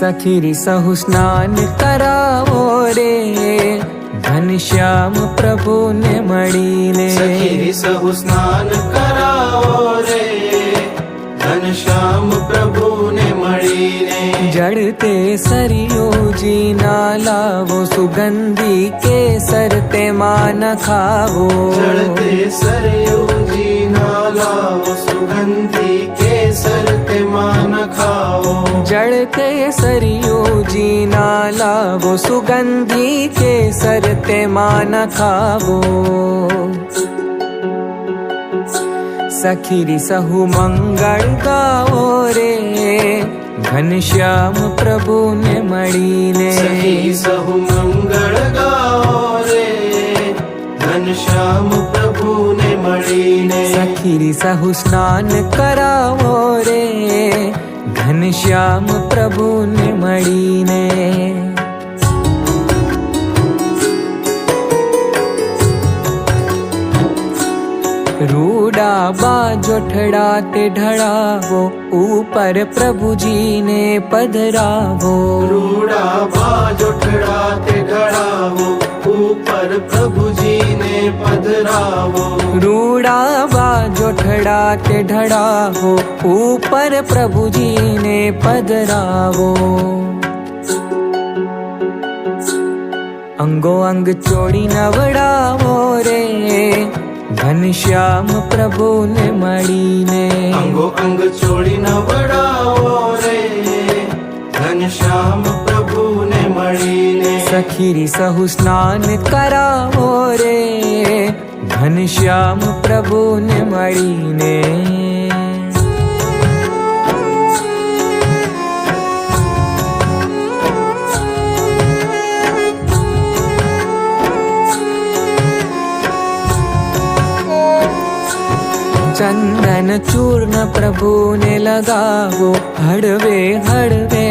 सखिरि सह स्नान करावो रे। घनश्याम प्रभु ने मणि सखिरि सहु करावो रे। घनश्याम प्रभु ने मणि जड ते सरियो जीनाो सुगन्धि केसर ते जड़ते सरियो सुगंधी केसर ते मान खाओ। जड़ के सरयू जीना नाला वो सुगंधी केसर ते मान खाओ सखिरी सहु मंगल गाओ रे घनश्याम प्रभु ने मणिने सखी सहु मंगल गाओ रे घनश्याम મળીને સહુ સ્નાન કરાવો રે ઘનશ્યામ પ્રભુને મળીને રૂડા બાજોઠડા તે ઢળાવો ઉપર પ્રભુજીને પધરાવો રૂડા બાજોઠડા તે ઢળાવો ઉપર પ્રભુજીને પધરાવો. રૂડા બાજોઠડા કે ઢડાવો ઉપર પ્રભુજીને પધરાવો. અંગો અંગ ચોડી નવડાવો રે ઘનશ્યામ પ્રભુને મળીને. અંગો અંગ ચોડી નવડાવો રે ઘનશ્યામ सखीरी सहु स्नान कराओ रे। घनश्याम प्रभु ने मरीने चंदन चूर्ण प्रभु ने लगाओ, हड़वे हड़वे।